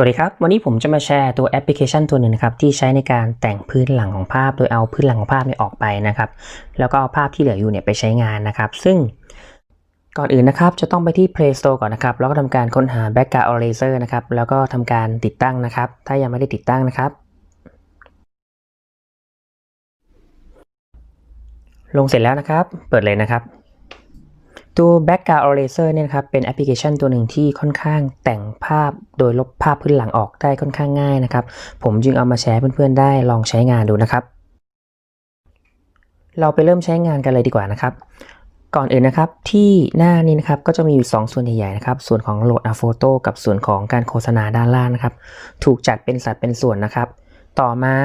สวัสดีครับ วันนี้ผมจะมาแชร์ตัวแอปพลิเคชันตัวหนึ่งนะครับที่ใช้ในการแต่งพื้นหลังของภาพ โดยเอาพื้นหลังของภาพเนี่ยออกไปนะครับแล้วก็เอาภาพที่เหลืออยู่เนี่ยไปใช้งานนะครับ ซึ่งก่อนอื่นนะครับจะต้องไปที่ Play Store ก่อนนะครับแล้วก็ทำการค้นหา Background Eraser นะครับแล้วก็ทำการติดตั้งนะครับ ถ้ายังไม่ได้ติดตั้งนะครับ ลงเสร็จแล้วนะครับ เปิดเลยนะครับ ตัว Background Eraser เนี่ยนะครับเป็นแอปพลิเคชันตัวหนึ่งที่ค่อนข้างแต่งภาพโดยลบภาพพื้นหลังออกได้ค่อนข้างง่ายนะครับ ผมจึงเอามาแชร์เพื่อนๆได้ลองใช้งานดูนะครับ เราไปเริ่มใช้งานกันเลยดีกว่านะครับ ก่อนอื่นนะครับที่หน้านี้นะครับก็จะมีอยู่ 2 ส่วนใหญ่ๆนะครับ ส่วนของโหลด a photo กับส่วนของการโฆษณาด้านล่างนะครับ ถูกจัดเป็นสัดเป็นส่วนนะครับ ต่อมา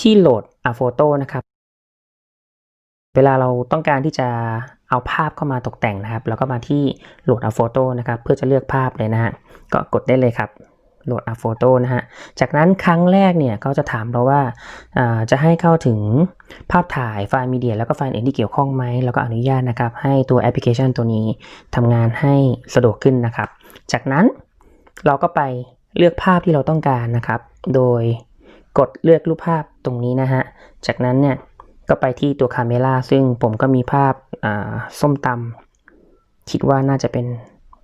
ที่โหลด a photo นะครับ เวลาเราต้องการที่จะเอาภาพเข้ามาตกแต่งนะครับ แล้วก็มาที่โหลด a photo นะครับ เพื่อจะเลือกภาพเลยนะฮะ ก็กดได้เลยครับ โหลด a photo นะฮะ จากนั้นครั้งแรกเนี่ยก็จะถามเราว่าาจะให้เข้าถึงภาพถ่ายไฟล์มีเดีย แล้วก็ไฟล์อื่นที่เกี่ยวข้องไหม แล้วก็อนุญาตนะครับ ให้ตัวแอปพลิเคชันตัวนี้ทำงานให้สะดวกขึ้นนะครับ จากนั้นเราก็ไปเลือกภาพที่เราต้องการนะครับ โดยกดเลือกรูปภาพตรงนี้นะฮะ จากนั้นเนี่ย ก็ไปที่ตัวคาเมล่าซึ่งผมก็มีภาพาส้มตำคิดว่าน่าจะเป็น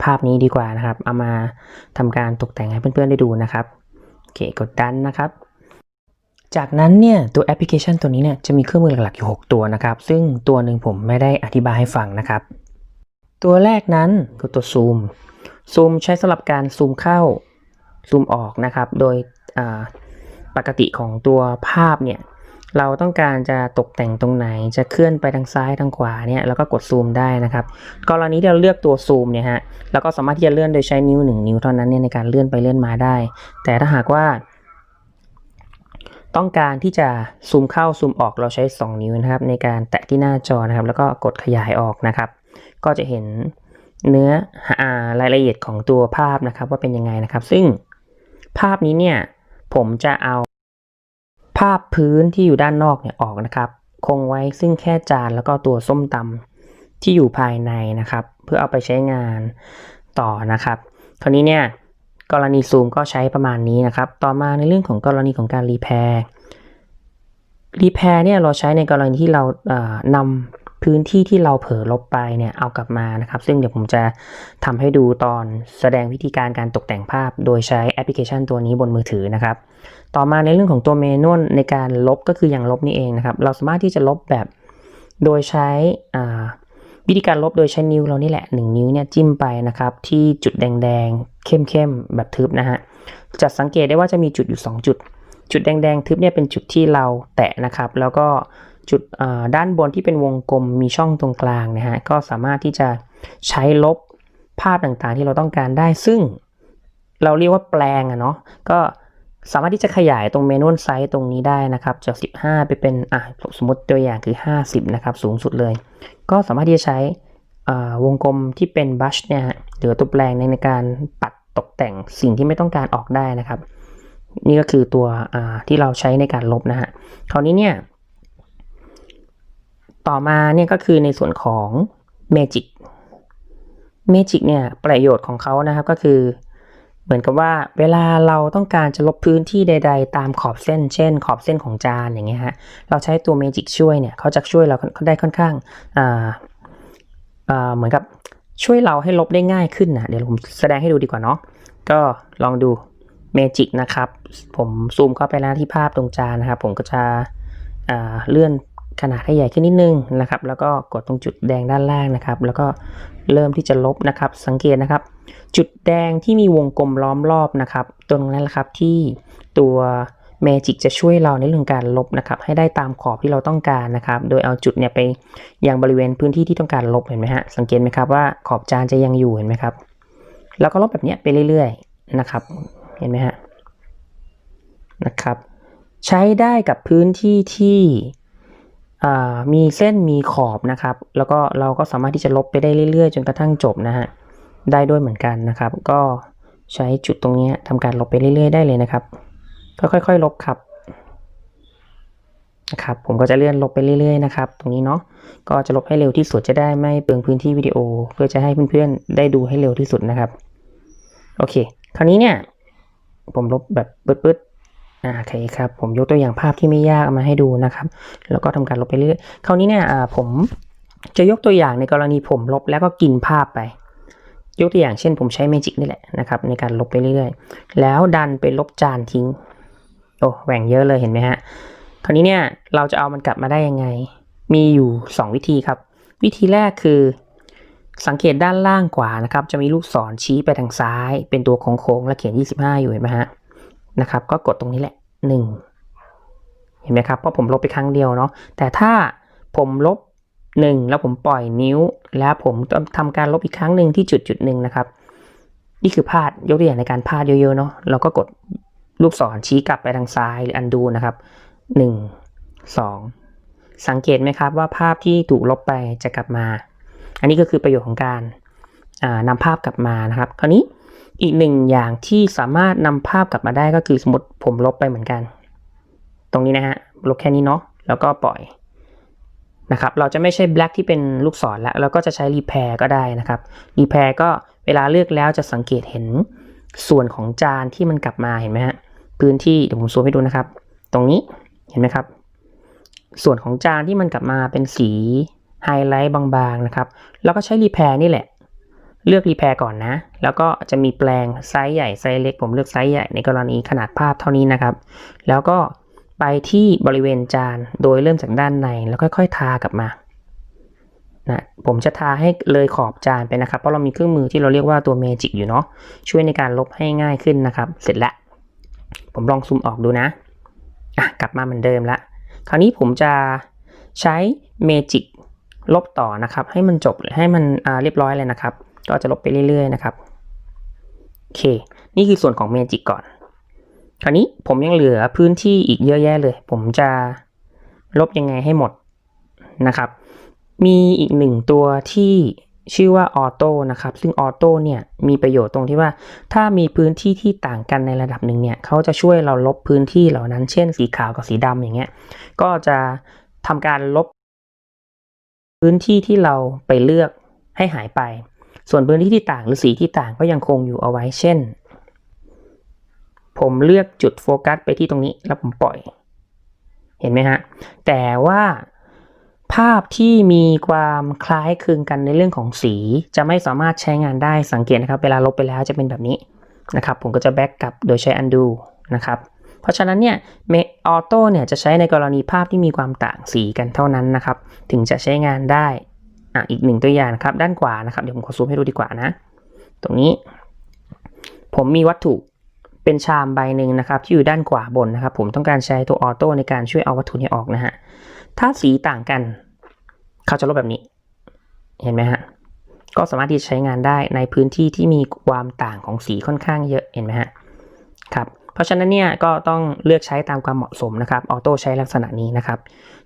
ภาพนี้ดีกว่านะครับ เอามาทำการตกแต่งให้เพื่อนๆได้ดูนะครับโอเคกดดันนะครับ จากนั้นเนี่ยตัวแอปพลิเคชันตัวนี้เนี่ยจะมีเครื่องมือหลักๆอยู่ 6 ตัวนะครับ ซึ่งตัวหนึ่งผมไม่ได้อธิบายให้ฟังนะครับ ตัวแรกนั้นคือตัวซูมซูมใช้สำหรับการซูมเข้าซูมออกนะครับ โดยปกติของตัวภาพเนี่ย เราต้องการจะตกแต่งตรงไหนจะเคลื่อนไปทางซ้ายทางขวาเนี่ยแล้วก็กดซูมได้นะครับกรณีที่เราเลือกตัวซูมเนี่ยฮะเราก็สามารถที่จะเลื่อนโดยใช้นิ้วหนึ่งนิ้วเท่านั้นเนี่ยในการเลื่อนไปเลื่อนมาได้ แต่ถ้าหากว่า ต้องการที่จะซูมเข้าซูมออกเราใช้ 2 นิ้วนะครับ ในการแตะที่หน้าจอนะครับ แล้วก็กดขยายออกนะครับ ก็จะเห็นเนื้ออรายละเอียดของตัวภาพนะครับ ว่าเป็นยังไงนะครับ ซึ่งภาพนี้เนี่ยผมจะเอาาพพื้นที่อยู่ด้านนอกเนี่ยออกนะครับ คงไว้ซึ่งแค่จานแล้วก็ตัวส้มตำที่อยู่ภายในนะครับ เพื่อเอาไปใช้งานต่อนะครับคราวนี้เนี่ยกรณีซูมก็ใช้ประมาณนี้นะครับ ต่อมาในเรื่องของกรณีของการรีแพร์รีแพร์เนี่ยเราใช้ในกรณีที่เราเอานำ พื้นที่ที่เราเผลอลบไปเนี่ยเอากลับมานะครับ ซึ่งเดี๋ยวผมจะทำให้ดูตอนแสดงวิธีการการตกแต่งภาพ โดยใช้แอปพลิเคชันตัวนี้บนมือถือนะครับ ต่อมาในเรื่องของตัวเมนูในการลบก็คืออย่างลบนี่เองนะครับ เราสามารถที่จะลบแบบโดยใช้อ่าวิธีการลบโดยใช้นิ้วเรานี่แหละ 1 นิ้วเนี่ยจิ้มไปนะครับ ที่จุดแดงๆเข้มๆแบบทึบนะฮะจะสังเกตได้ว่าจะมีจุดอยู่ 2 จุด จุดแดงๆทึบเนี่ยเป็นจุดที่เราแตะนะครับ แล้วก็ จุดด้านบนที่เป็นวงกลมมีช่องตรงกลางนะฮะก็สามารถที่จะใช้ลบภาพต่างๆ ที่เราต้องการได้ ซึ่งเราเรียกว่าแปลงอะเนาะก็สามารถที่จะขยายตรงเมนูไซส์ตรงนี้ได้นะครับจาก 15 ไปเป็นอะสมมติตัวอย่างคือ 50 นะครับ สูงสุดเลย ก็สามารถที่จะใช้วงกลมที่เป็นบัชเนี่ยฮะหรือตัวแปลงในในการปัดตกแต่งสิ่งที่ไม่ต้องการออกได้นะครับ นี่ก็คือตัวที่เราใช้ในการลบนะฮะคราวนี้เนี่ย ต่อมาเนี่ยก็คือในส่วนของ Magic Magic เนี่ยประโยชน์ของเขานะครับก็คือ เหมือนกับว่าเวลาเราต้องการจะลบพื้นที่ใด ๆ ตามขอบเส้น เช่น ขอบเส้นของจานอย่างเงี้ยฮะเราใช้ตัว Magic ช่วยเนี่ยเขาจะช่วยเราได้ค่อนข้างอ่าอ่าเหมือนกับช่วยเราให้ลบได้ง่ายขึ้นนะเดี๋ยวผมแสดงให้ดูดีกว่าเนาะก็ลองดู Magic นะครับ ผมซูมเข้าไปแล้วที่ภาพตรงจานนะครับ ผมก็จะอ่าเลื่อน ขนาดให้ใหญ่ขึ้นนิดนึงนะครับ แล้วก็กดตรงจุดแดงด้านล่างนะครับ แล้วก็เริ่มที่จะลบนะครับ สังเกตนะครับ จุดแดงที่มีวงกลมล้อมรอบนะครับ ตรงนั้นแหละครับที่ตัว Magic จะช่วยเราในเรื่องการลบนะครับ ให้ได้ตามขอบที่เราต้องการนะครับ โดยเอาจุดเนี่ยไปยังบริเวณพื้นที่ที่ต้องการลบเห็นไหมฮะสังเกตไหมครับว่าขอบจานจะยังอยู่เห็นไหมครับ แล้วก็ลบแบบนี้ไปเรื่อยๆนะครับ เห็นไหมฮะนะครับ ใช้ได้กับพื้นที่ที่ มีเส้นมีขอบนะครับ แล้วก็เราก็สามารถที่จะลบไปได้เรื่อยๆ จนกระทั่งจบนะฮะ ได้ด้วยเหมือนกันนะครับ ก็ใช้จุดตรงนี้ทำการลบไปเรื่อยๆ ได้เลยนะครับก็ค่อยๆ ลบครับนะครับผมก็จะเลื่อนลบไปเรื่อยๆนะครับ ตรงนี้เนาะก็จะลบให้เร็วที่สุดจะได้ไม่เปลืองพื้นที่วิดีโอ เพื่อจะให้เพื่อนๆได้ดูให้เร็วที่สุดนะครับ โอเค คราวนี้เนี่ย ผมลบแบบปึ๊ดๆ โอเคครับ ผมยกตัวอย่างภาพที่ไม่ยากมาให้ดูนะครับ แล้วก็ทำการลบไปเรื่อยคราวนี้เนี่ยอ่าผมจะยกตัวอย่างในกรณีผมลบแล้วก็กินภาพไป ยกตัวอย่างเช่นผมใช้เมจิกนี่แหละนะครับ ในการลบไปเรื่อยๆ แล้วดันไปลบจานทิ้ง โอ้แหว่งเยอะเลยเห็นไหมฮะคราวนี้เนี่ยเราจะเอามันกลับมาได้ยังไง มีอยู่ 2 วิธีครับ วิธีแรกคือสังเกตด้านล่างขวานะครับ จะมีลูกศรชี้ไปทางซ้าย เป็นตัวโค้งๆและเขียน 25 อยู่เห็นไหมฮะ นะครับ ก็กดตรงนี้แหละ 1 เห็นไหมครับเพราะผมลบไปครั้งเดียวเนาะแต่ถ้าผมลบ 1 แล้วผมปล่อยนิ้ว แล้วผมทำการลบอีกครั้งหนึ่งที่จุดจุดหนึ่งนะครับ นี่คือพลาดยกตัวอย่างในการพลาดเยอะๆเนาะเราก็กดลูกศรชี้กลับไปทางซ้ายหรือ undo นะครับหนึ่งสองสังเกตไหมครับว่าภาพที่ถูกลบไปจะกลับมา อันนี้ก็คือประโยชน์ของการนำภาพกลับมานะครับ คราวนี้ อีกหนึ่งอย่างที่สามารถนำภาพกลับมาได้ก็คือสมมติผมลบไปเหมือนกัน ตรงนี้นะฮะลบแค่นี้เนาะแล้วก็ปล่อยนะครับเราจะไม่ใช่ black ที่เป็นลูกศรแล้วเราก็จะใช้ repair ก็ได้นะครับ repair ก็เวลาเลือกแล้วจะสังเกตเห็นส่วนของจานที่มันกลับมาเห็นไหมฮะพื้นที่เดี๋ยวผมซูมให้ดูนะครับ ตรงนี้เห็นไหมครับ ส่วนของจานที่มันกลับมาเป็นสีไฮไลท์บางๆนะครับ แล้วก็ใช้รีแพร์นี่แหละ เลือกรีแพร์ก่อนนะ แล้วก็จะมีแปลงไซส์ใหญ่ไซส์เล็ก ผมเลือกไซส์ใหญ่ในกรณีขนาดภาพเท่านี้นะครับ แล้วก็ไปที่บริเวณจานโดยเริ่มจากด้านในแล้วค่อยๆ ทากลับมานะผมจะทาให้เลยขอบจานไปนะครับ เพราะเรามีเครื่องมือที่เราเรียกว่าตัวเมจิกอยู่เนาะช่วยในการลบให้ง่ายขึ้นนะครับ เสร็จแล้ว ผมลองซูมออกดูนะอะกลับมาเหมือนเดิมละคราวนี้ผมจะใช้เมจิกลบต่อนะครับ ให้มันจบให้มันเรียบร้อยเลยนะครับ ก็จะลบไปเรื่อยๆนะครับโอเค นี่คือส่วนของเมจิกก่อน คราวนี้ผมยังเหลือพื้นที่อีกเยอะแยะเลย ผมจะลบยังไงให้หมดนะครับ มีอีกหนึ่งตัวที่ชื่อว่าออโต้นะครับ ซึ่งออโต้เนี่ยมีประโยชน์ตรงที่ว่า ถ้ามีพื้นที่ที่ต่างกันในระดับหนึ่งเนี่ยเขาจะช่วยเราลบพื้นที่เหล่านั้น เช่น สีขาวกับสีดำอย่างเงี้ย ก็จะทำการลบ พื้นที่ที่เราไปเลือกให้หายไป ส่วนพื้นที่ที่ต่างหรือสีที่ต่างก็ยังคงอยู่เอาไว้เช่น ผมเลือกจุดโฟกัสไปที่ตรงนี้แล้วผมปล่อย เห็นไหมฮะ แต่ว่าภาพที่มีความคล้ายคลึงกันในเรื่องของสี จะไม่สามารถใช้งานได้สังเกตนะครับ เวลาลบไปแล้วจะเป็นแบบนี้นะครับ ผมก็จะแบ็กกลับโดยใช้ undo นะครับเพราะฉะนั้นเนี่ยเมออโต้เนี่ยจะใช้ในกรณีภาพที่มีความต่างสีกันเท่านั้นนะครับ ถึงจะใช้งานได้ อะอีกหนึ่งตัวอย่างนะครับ ด้านขวานะครับเดี๋ยวผมขอซูมให้ดูดีกว่านะ ตรงนี้ ผมมีวัตถุเป็นชามใบหนึ่งนะครับ ที่อยู่ด้านขวาบนนะครับ ผมต้องการใช้ตัวออโต้ในการช่วยเอาวัตถุนี้ออกนะฮะถ้าสีต่างกัน เขาจะลบแบบนี้ เห็นไหมฮะก็สามารถที่จะใช้งานได้ในพื้นที่ที่มีความต่างของสีค่อนข้างเยอะเห็นไหมฮะครับ เพราะฉะนั้นเนี่ยก็ต้องเลือกใช้ตามความเหมาะสมนะครับ ออโต้ใช้ลักษณะนี้นะครับ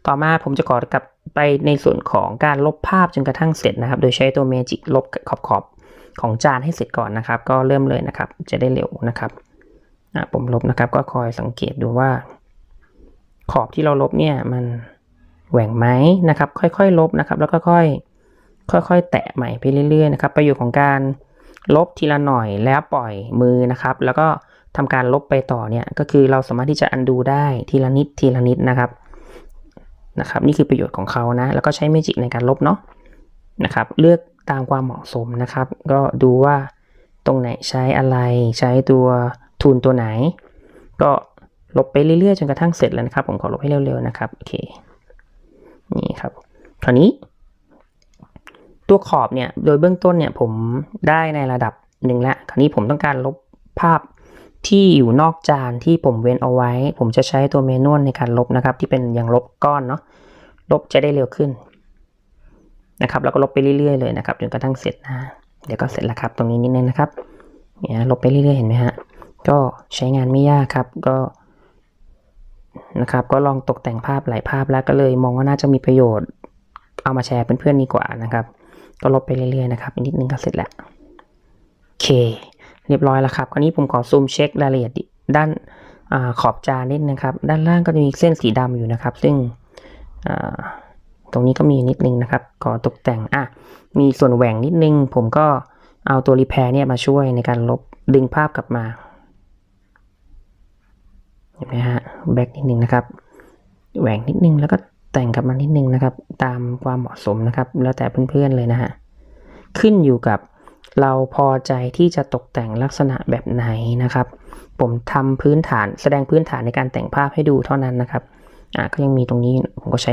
ต่อมาผมจะขอกลับไปในส่วนของการลบภาพจนกระทั่งเสร็จนะครับ โดยใช้ตัวเมจิกลบขอบขอบของจานให้เสร็จก่อนนะครับ ก็เริ่มเลยนะครับ จะได้เร็วนะครับอะผมลบนะครับ ก็คอยสังเกตดูว่า ขอบที่เราลบเนี่ยมันแหว่งไหมนะครับ ค่อยๆ ลบนะครับ แล้วก็ค่อยค่อยๆ แตะใหม่ไปเรื่อยๆนะครับ ประโยชน์ของการลบทีละหน่อยแล้วปล่อยมือนะครับ แล้วก็ ทำการลบไปต่อเนี่ยก็คือเราสามารถที่จะ undo ได้ทีละนิดทีละนิดนะครับนะครับนี่คือประโยชน์ของเขานะ แล้วก็ใช้เมจิกในการลบเนาะนะครับเลือกตามความเหมาะสมนะครับ ก็ดูว่าตรงไหนใช้อะไรใช้ตัวทูนตัวไหน ก็ลบไปเรื่อยๆจนกระทั่งเสร็จแล้วนะครับ ผมขอลบให้เร็วๆนะครับโอเคนี่ครับคราวนี้ ตัวขอบเนี่ยโดยเบื้องต้นเนี่ยผมได้ในระดับหนึ่งแล้วคราวนี้ผมต้องการลบภาพ ที่อยู่นอกจานที่ผมเว้นเอาไว้ ผมจะใช้ตัวเมนวลในการลบนะครับ ที่เป็นอย่างลบก้อนเนาะลบจะได้เร็วขึ้นนะครับแล้วก็ลบไปเรื่อยๆเลยนะครับจนกระทั่งเสร็จนะเดี๋ยวก็เสร็จแล้วครับตรงนี้นิดนึงนะครับเนี่ยลบไปเรื่อยๆเห็นไหมฮะก็ใช้งานไม่ยากครับก็นะครับก็ลองตกแต่งภาพหลายภาพแล้วก็เลยมองว่าน่าจะมีประโยชน์ เอามาแชร์เพื่อนๆดีกว่านะครับ ก็ลบไปเรื่อยๆนะครับนิดนึงก็เสร็จแล้วโอเค เรียบร้อยแล้วครับ คราวนี้ผมขอซูมเช็ครายละเอียดด้านอขอบจานนิดนะครับ ด้านล่างก็จะมีเส้นสีดำอยู่นะครับ ซึ่งตรงนี้ก็มีนิดนึงนะครับขอตกแต่งอะมีส่วนแหว่งนิดนึง ผมก็เอาตัวรีแพร์เนี่ยมาช่วยในการลบดึงภาพกลับมาเห็นไหมฮะแบ็กนิดนึงนะครับ แหว่งนิดนึงแล้วก็แต่งกลับมานิดนึงนะครับ ตามความเหมาะสมนะครับ แล้วแต่เพื่อนๆเลยนะฮะขึ้นอยู่กับ เราพอใจที่จะตกแต่งลักษณะแบบไหนนะครับ ผมทำพื้นฐานแสดงพื้นฐานในการแต่งภาพให้ดูเท่านั้นนะครับอะก็ยังมีตรงนี้ผมก็ใช้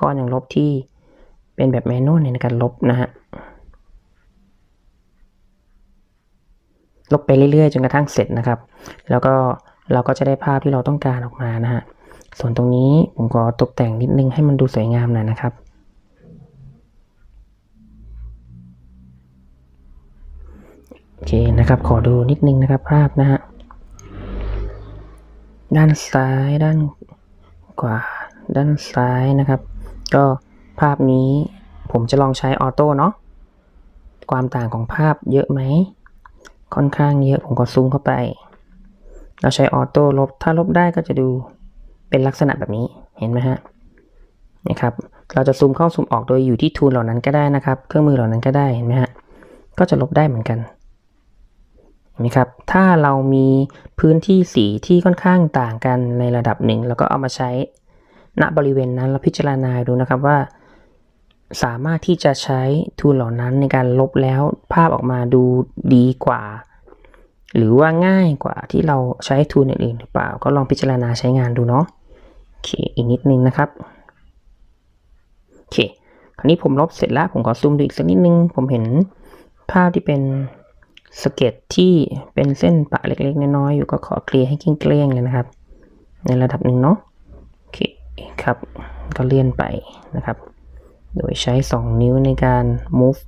ก้อนอย่างลบที่เป็นแบบแมนนวลในการลบนะฮะลบไปเรื่อยๆ จนกระทั่งเสร็จนะครับ แล้วก็เราก็จะได้ภาพที่เราต้องการออกมานะฮะ ส่วนตรงนี้ผมขอตกแต่งนิดนึงให้มันดูสวยงามหน่อยนะครับ โอเคนะครับ ขอดูนิดนึงนะครับภาพนะฮะ ด้านซ้ายด้านขวาด้านซ้ายนะครับ ก็ภาพนี้ผมจะลองใช้ออโต้เนาะความต่างของภาพเยอะไหม ค่อนข้างเยอะผมก็ซูมเข้าไป เราใช้ออโต้ลบ ถ้าลบได้ก็จะดูเป็นลักษณะแบบนี้เห็นไหมฮะนะครับ เราจะซูมเข้าซูมออกโดยอยู่ที่ทูลเหล่านั้นก็ได้นะครับ เครื่องมือเหล่านั้นก็ได้เห็นไหมฮะก็จะลบได้เหมือนกัน นไหมครับ ถ้าเรามีพื้นที่สีที่ค่อนข้างต่างกันในระดับหนึ่งแล้วก็เอามาใช้ณบริเวณนั้นแล้วพิจารณาดูนะครับว่า สามารถที่จะใช้ทูลเหล่านั้นในการลบแล้วภาพออกมาดูดีกว่า หรือว่าง่ายกว่าที่เราใช้ทูลอื่นๆหรือเปล่า ก็ลองพิจารณาใช้งานดูเนาะโอเคอีกนิดนึงนะครับโอเคคราวนี้ผมลบเสร็จแล้วผมขอซูมดูอีกสักนิดนึง ผมเห็นภาพที่เป็น สเก็ตที่เป็นเส้นปะเล็กๆ น้อยๆอยู่ก็ขอเคลียร์ให้เกลี้ยงๆเลยนะครับ ในระดับหนึ่งเนาะโอเคครับก็เลื่อนไปนะครับ โดยใช้ 2 นิ้วในการ move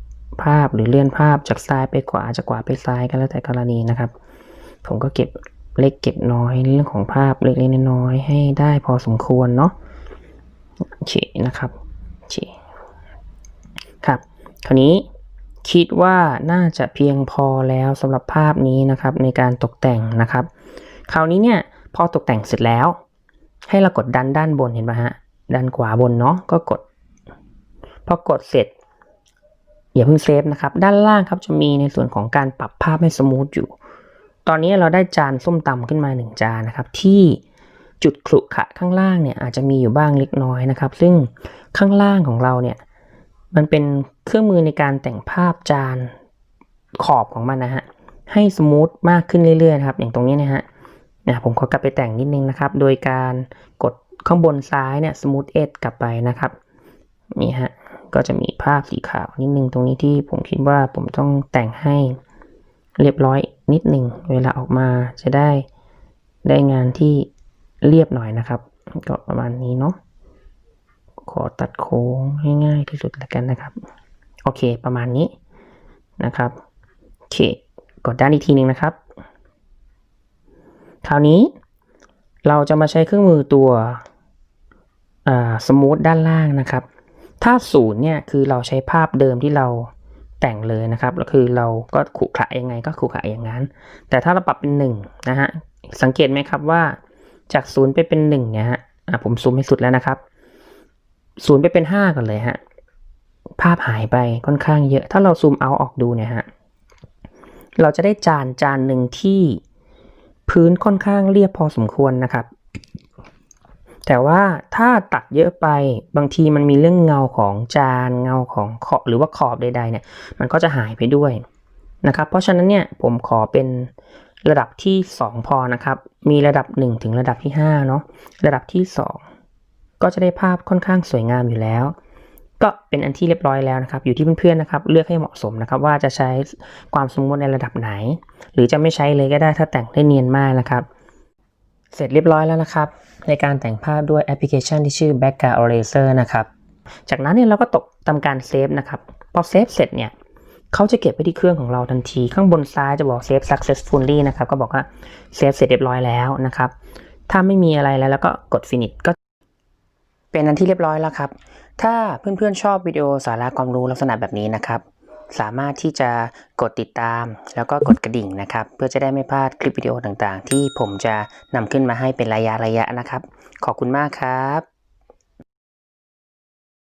ภาพหรือเลื่อนภาพจากซ้ายไปขวาจากขวาไปซ้ายก็แล้วแต่กรณีนะครับ ผมก็เก็บเล็กเก็บน้อยเรื่องของภาพเล็กๆน้อยๆให้ได้พอสมควรเนาะโอเคนะครับโอเคครับคราวนี้ คิดว่าน่าจะเพียงพอแล้วสำหรับภาพนี้นะครับในการตกแต่งนะครับ คราวนี้เนี่ยพอตกแต่งเสร็จแล้ว ให้เรากดดันด้านบนเห็นไหมฮะด้านขวาบนเนาะก็กด พอกดเสร็จอย่าเพิ่งเซฟนะครับ ด้านล่างครับจะมีในส่วนของการปรับภาพให้สมูทอยู่ ตอนนี้เราได้จานส้มตำขึ้นมาหนึ่งจานนะครับ ที่จุดขรุขระข้างล่างเนี่ยอาจจะมีอยู่บ้างเล็กน้อยนะครับ ซึ่งข้างล่างของเราเนี่ยมันเป็น เครื่องมือในการแต่งภาพจานขอบของมันนะฮะให้สมูทมากขึ้นเรื่อยๆนะครับ อย่างตรงนี้นะฮะนะผมขอกลับไปแต่งนิดนึงนะครับ โดยการกดข้างบนซ้ายเนี่ยสมูทเอ g กลับไปนะครับนี่ฮะก็จะมีภาพสีขาวนิดนึงตรงนี้ที่ผมคิดว่าผมต้องแต่งให้เรียบร้อยนิดนึงเวลาออกมาจะได้ได้งานที่เรียบหน่อยนะครับ ก็ประมาณนี้เนาะขอตัดโค้งให้ง่ายที่สุดแล้วกันนะครับ โอเค ประมาณนี้นะครับโอเคกดด้านอีกทีหนึ่งนะครับ คราวนี้เราจะมาใช้เครื่องมือตัวสมูทด้านล่างนะครับ ถ้าศูนย์เนี่ยคือเราใช้ภาพเดิมที่เราแต่งเลยนะครับแล้วคือเราก็ขรุขะยังไงก็ขรุขะอย่างนั้น แต่ถ้าเราปรับเป็นหนึ่งนะฮะสังเกตไหมครับว่าจากศูนย์ไปเป็นหนึ่งเนี่ยฮะอะผมซูมให้สุดแล้วนะครับศูนย์ไปเป็นห้าก่อนเลยฮะ ภาพหายไปค่อนข้างเยอะ ถ้าเราซูมเอาออกดูเนี่ยฮะ เราจะได้จานจานหนึ่งที่พื้นค่อนข้างเรียบพอสมควรนะครับ แต่ว่าถ้าตัดเยอะไปบางทีมันมีเรื่องเงาของจานเงาของขอบหรือว่าขอบใดๆเนี่ย มันก็จะหายไปด้วยนะครับ เพราะฉะนั้นเนี่ยผมขอเป็นระดับที่ 2 พอนะครับ มีระดับ 1 ถึงระดับที่5เนาะ ระดับที่ 2 ก็จะได้ภาพค่อนข้างสวยงามอยู่แล้ว ก็เป็นอันที่เรียบร้อยแล้วนะครับ อยู่ที่เพื่อนๆนะครับ เลือกให้เหมาะสมนะครับ ว่าจะใช้ความสมมติในระดับไหน หรือจะไม่ใช้เลยก็ได้ถ้าแต่งได้เนียนมากนะครับ เสร็จเรียบร้อยแล้วนะครับ ในการแต่งภาพด้วยแอปพลิเคชันที่ชื่อ Background Eraser นะครับ จากนั้นเนี่ยเราก็ตกทำการเซฟนะครับ พอเซฟเสร็จเนี่ยเขาจะเก็บไว้ที่เครื่องของเราทันที ข้างบนซ้ายจะบอก Save Successfully นะครับ ก็บอกว่าเซฟเสร็จเรียบร้อยแล้วนะครับ ถ้าไม่มีอะไรแล้วแล้วก็กด Finish ก็เป็นอันที่เรียบร้อยแล้วครับ ถ้าเพื่อนๆชอบวิดีโอสาระความรู้ลักษณะแบบนี้นะครับ สามารถที่จะกดติดตาม แล้วก็กดกระดิ่งนะครับ เพื่อจะได้ไม่พลาดคลิปวิดีโอต่างๆ ที่ผมจะนำขึ้นมาให้เป็นระยะระยะนะครับ ขอบคุณมากครับ